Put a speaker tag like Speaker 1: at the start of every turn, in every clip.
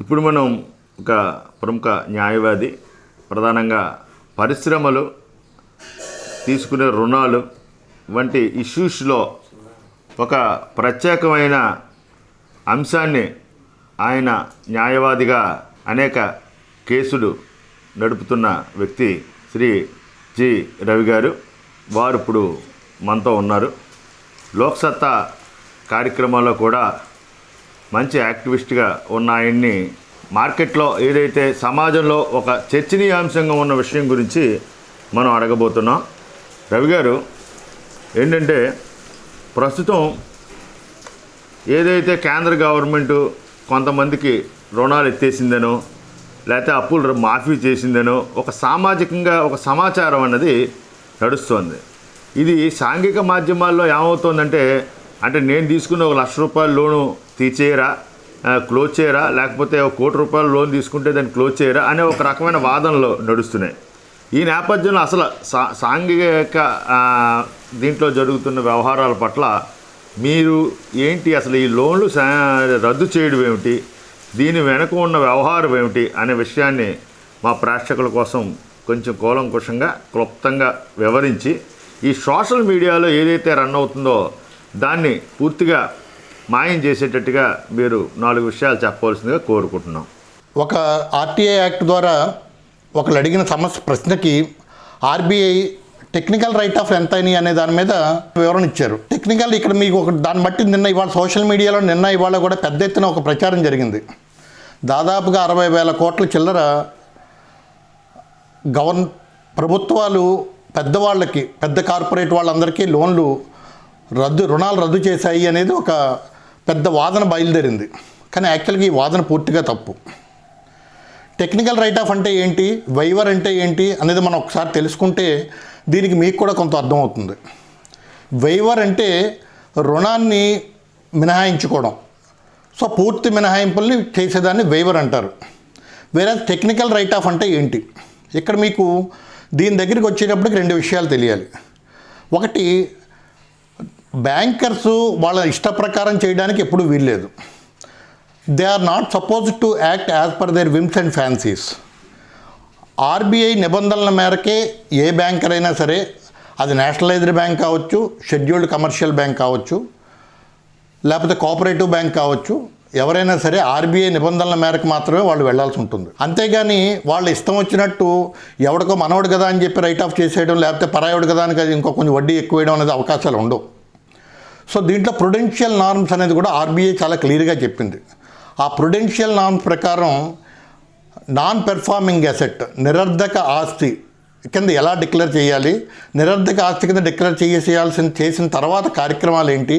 Speaker 1: ఇప్పుడు మనం ఒక ప్రముఖ న్యాయవాది ప్రధానంగా పరిశ్రమలు తీసుకునే రుణాలు వంటి ఇష్యూస్లో ఒక ప్రత్యేకమైన అంశాన్ని ఆయన న్యాయవాదిగా అనేక కేసులు నడుపుతున్న వ్యక్తి శ్రీ జి. రవి గారు. వారు ఇప్పుడు మనతో ఉన్నారు. లోక్సత్తా కార్యక్రమాల్లో కూడా మంచి యాక్టివిస్ట్గా ఉన్న ఆయన్ని మార్కెట్లో ఏదైతే సమాజంలో ఒక చర్చనీయాంశంగా ఉన్న విషయం గురించి మనం అడగబోతున్నాం. రవి గారు ఏంటంటే ప్రస్తుతం ఏదైతే కేంద్ర గవర్నమెంటు కొంతమందికి రుణాలు ఎత్తేసిందనో లేకపోతే అప్పులు మాఫీ చేసిందనో ఒక సామాజికంగా ఒక సమాచారం అన్నది నడుస్తోంది. ఇది సాంఘిక మాధ్యమాల్లో ఏమవుతోందంటే అంటే నేను తీసుకున్న ఒక లక్ష రూపాయల లోను తీచేయరా క్లోజ్ చేయరా లేకపోతే ఒక కోటి రూపాయల లోన్ తీసుకుంటే దాన్ని క్లోజ్ చేయరా అనే ఒక రకమైన వాదనలు నడుస్తున్నాయి. ఈ నేపథ్యంలో అసలు సా సాంఘిక దీంట్లో జరుగుతున్న వ్యవహారాల పట్ల మీరు ఏంటి అసలు ఈ లోన్లు రద్దు చేయడం ఏమిటి దీని వెనుక ఉన్న వ్యవహారం ఏమిటి అనే విషయాన్ని మా ప్రేక్షకుల కోసం కొంచెం కూలంకుషంగా క్లుప్తంగా వివరించి ఈ సోషల్ మీడియాలో ఏదైతే రన్ అవుతుందో దాన్ని పూర్తిగా మాయం చేసేటట్టుగా మీరు నాలుగు విషయాలు చెప్పవలసిందిగా కోరుకుంటున్నాం.
Speaker 2: ఒక ఆర్టీఐ యాక్ట్ ద్వారా ఒకళ్ళు అడిగిన సమస్య ప్రశ్నకి ఆర్బీఐ టెక్నికల్ రైట్ ఆఫ్ ఎంత అయినాయి అనే దాని మీద వివరణ ఇచ్చారు. టెక్నికల్ ఇక్కడ మీకు ఒక దాన్ని బట్టి నిన్న ఇవాళ సోషల్ మీడియాలో నిన్న ఇవాళ కూడా పెద్ద ఎత్తున ఒక ప్రచారం జరిగింది. దాదాపుగా అరవై వేల కోట్ల చిల్లర గవర్న ప్రభుత్వాలు పెద్దవాళ్ళకి పెద్ద కార్పొరేట్ వాళ్ళందరికీ లోన్లు రద్దు రుణాలు రద్దు చేశాయి అనేది ఒక పెద్ద వాదన బయలుదేరింది. కానీ యాక్చువల్గా ఈ వాదన పూర్తిగా తప్పు. టెక్నికల్ రైట్ ఆఫ్ అంటే ఏంటి? వైవర్ అంటే ఏంటి? అనేది మనం ఒకసారి తెలుసుకుంటే దీనికి మీకు కూడా కొంత అర్థమవుతుంది. వైవర్ అంటే రుణాన్ని మినహాయించుకోవడం. సో పూర్తి మినహాయింపుల్ని చేసేదాన్ని వైవర్ అంటారు. వేరే టెక్నికల్ రైట్ ఆఫ్ అంటే ఏంటి? ఇక్కడ మీకు దీని దగ్గరికి వచ్చేటప్పటికి రెండు విషయాలు తెలియాలి. ఒకటి బ్యాంకర్స్ వాళ్ళ ఇష్ట ప్రకారం చేయడానికి ఎప్పుడు వీల్లేదు. They are not suppose to act as per their whims and fancies RBI నిబంధనల మేరకే ఏ బ్యాంకర్ అయినా సరే అది నేషనలైజ్డ్ బ్యాంక్ కావచ్చు షెడ్యూల్డ్ కమర్షియల్ బ్యాంక్ కావచ్చు లేకపోతే కోఆపరేటివ్ బ్యాంక్ కావచ్చు ఎవరైనా సరే ఆర్బీఐ నిబంధనల మేరకు మాత్రమే వాళ్ళు వెళ్ళాల్సి ఉంటుంది. అంతేగాని వాళ్ళు ఇష్టం వచ్చినట్టు ఎవడికో మనవడు కదా అని చెప్పి రైట్ ఆఫ్ చేసేయడం లేకపోతే పరాయుడు కదా అని ఇంకో కొంచెం వడ్డీ ఎక్కువ వేయడం అనేది అవకాశాలు ఉండవు. సో దీంట్లో ప్రొడెన్షియల్ నార్మ్స్ అనేది కూడా ఆర్బీఐ చాలా క్లియర్గా చెప్పింది. ఆ ప్రొడెన్షియల్ నార్మ్స్ ప్రకారం నాన్ పెర్ఫార్మింగ్ అసెట్ నిరర్ధక ఆస్తి కింద ఎలా డిక్లేర్ చేయాలి? నిరర్ధక ఆస్తి కింద డిక్లేర్ చేయాల్సిన చేసిన తర్వాత కార్యక్రమాలు ఏంటి?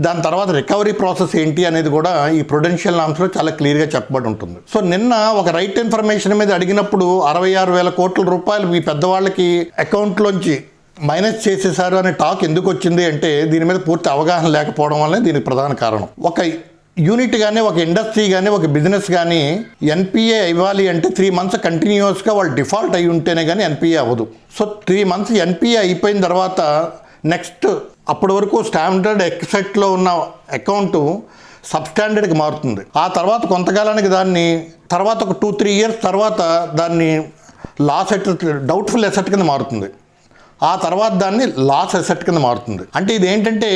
Speaker 2: దాని తర్వాత రికవరీ ప్రాసెస్ ఏంటి అనేది కూడా ఈ ప్రొడెన్షియల్ నామ్స్లో చాలా క్లియర్గా చెప్పబడి ఉంటుంది. సో నిన్న ఒక రైట్ ఇన్ఫర్మేషన్ మీద అడిగినప్పుడు అరవై ఆరు వేల కోట్ల రూపాయలు మీ పెద్దవాళ్ళకి అకౌంట్లోంచి మైనస్ చేసేసారు అనే టాక్ ఎందుకు వచ్చింది అంటే దీని మీద పూర్తి అవగాహన లేకపోవడం వల్లే దీనికి ప్రధాన కారణం. ఒక యూనిట్ కానీ ఒక ఇండస్ట్రీ కానీ ఒక బిజినెస్ కానీ ఎన్పిఏ ఇవ్వాలి అంటే త్రీ మంత్స్ కంటిన్యూస్గా వాళ్ళు డిఫాల్ట్ అయి ఉంటేనే కానీ ఎన్పిఏ అవ్వదు. సో త్రీ మంత్స్ ఎన్పిఏ అయిపోయిన తర్వాత నెక్స్ట్ అప్పటి వరకు స్టాండర్డ్ ఎక్సెట్లో ఉన్న అకౌంట్ సబ్స్టాండర్డ్కి మారుతుంది. ఆ తర్వాత కొంతకాలానికి దాన్ని తర్వాత ఒక టూ త్రీ ఇయర్స్ తర్వాత దాన్ని లాస్ ఎట్ డౌట్ఫుల్ ఎసెట్ కింద మారుతుంది. ఆ తర్వాత దాన్ని లాస్ అసెట్ కింద మారుతుంది. అంటే ఇది ఏంటంటే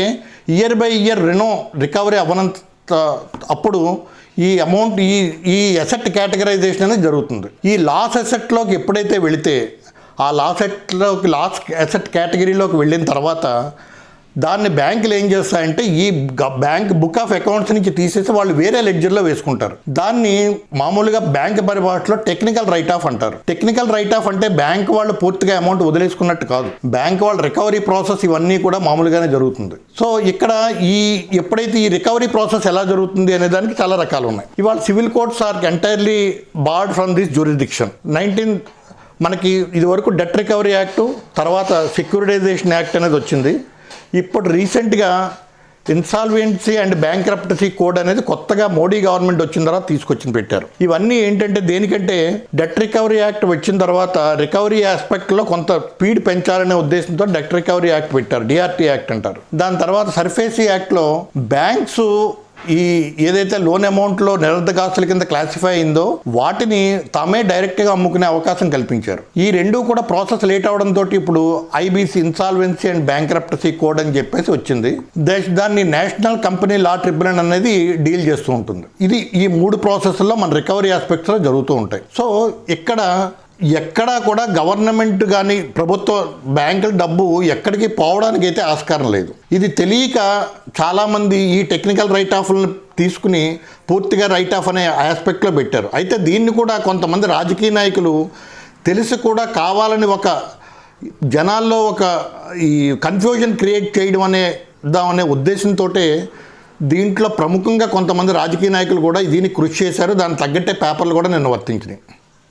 Speaker 2: ఇయర్ బై ఇయర్ రినో రికవరీ అవ్వనంత అప్పుడు ఈ అమౌంట్ ఈ ఈ అసెట్ కేటగరైజేషన్ అనేది జరుగుతుంది. ఈ లాస్ అసెట్లోకి ఎప్పుడైతే వెళితే ఆ లాస్ అసెట్లోకి లాస్ అసెట్ కేటగిరీలోకి వెళ్ళిన తర్వాత దాన్ని బ్యాంకులు ఏం చేస్తాయంటే ఈ బ్యాంక్ బుక్ ఆఫ్ అకౌంట్స్ నుంచి తీసేసి వాళ్ళు వేరే లెడ్జర్లో వేసుకుంటారు. దాన్ని మామూలుగా బ్యాంక్ పరిభాషలో టెక్నికల్ రైట్ ఆఫ్ అంటారు. టెక్నికల్ రైట్ ఆఫ్ అంటే బ్యాంక్ వాళ్ళు పూర్తిగా అమౌంట్ వదిలేసుకున్నట్టు కాదు. బ్యాంక్ వాళ్ళ రికవరీ ప్రాసెస్ ఇవన్నీ కూడా మామూలుగానే జరుగుతుంది. సో ఇక్కడ ఈ ఎప్పుడైతే ఈ రికవరీ ప్రాసెస్ ఎలా జరుగుతుంది అనే దానికి చాలా రకాలు ఉన్నాయి. ఇవాళ civil courts are entirely barred from this jurisdiction nineteen మనకి ఇది వరకు డెట్ రికవరీ యాక్టు తర్వాత సెక్యూరిటైజేషన్ యాక్ట్ అనేది వచ్చింది. ఇప్పుడు రీసెంట్గా ఇన్సాల్వెన్సీ అండ్ బ్యాంక్రప్టసీ కోడ్ అనేది కొత్తగా మోడీ గవర్నమెంట్ వచ్చిన తర్వాత తీసుకొచ్చి పెట్టారు. ఇవన్నీ ఏంటంటే దేనికంటే డెట్ రికవరీ యాక్ట్ వచ్చిన తర్వాత రికవరీ ఆస్పెక్ట్లో కొంత స్పీడ్ పెంచాలనే ఉద్దేశంతో డెట్ రికవరీ యాక్ట్ పెట్టారు డిఆర్టీ యాక్ట్ అంటారు. దాని తర్వాత సర్ఫేసీ యాక్ట్లో బ్యాంక్స్ ఈ ఏదైతే లోన్ అమౌంట్లో నిరర్ధకాస్తుల కింద క్లాసిఫై అయిందో వాటిని తామే డైరెక్ట్గా అమ్ముకునే అవకాశం కల్పించారు. ఈ రెండు కూడా ప్రాసెస్ లేట్ అవడంతో ఇప్పుడు IBC insolvency and bankruptcy code అని చెప్పేసి వచ్చింది. దేశ్ దాన్ని నేషనల్ కంపెనీ లా ట్రిబ్యునల్ అనేది డీల్ చేస్తూ ఉంటుంది. ఇది ఈ మూడు ప్రాసెస్లో మన రికవరీ ఆస్పెక్ట్స్లో జరుగుతూ ఉంటాయి. సో ఇక్కడ ఎక్కడా కూడా గవర్నమెంట్ కానీ ప్రభుత్వ బ్యాంకుల డబ్బు ఎక్కడికి పోవడానికి అయితే ఆస్కారం లేదు. ఇది తెలియక చాలామంది ఈ టెక్నికల్ రైట్ ఆఫ్లను తీసుకుని పూర్తిగా రైట్ ఆఫ్ అనే ఆస్పెక్ట్లో పెట్టారు. అయితే దీన్ని కూడా కొంతమంది రాజకీయ నాయకులు తెలిసి కూడా కావాలని ఒక జనాల్లో ఒక ఈ కన్ఫ్యూజన్ క్రియేట్ చేయడం అనే దామనే ఉద్దేశంతో దీంట్లో ప్రముఖంగా కొంతమంది రాజకీయ నాయకులు కూడా దీన్ని కృషి చేశారు. దానికి తగ్గట్టే పేపర్లు కూడా నిన్న వర్తించినాయి.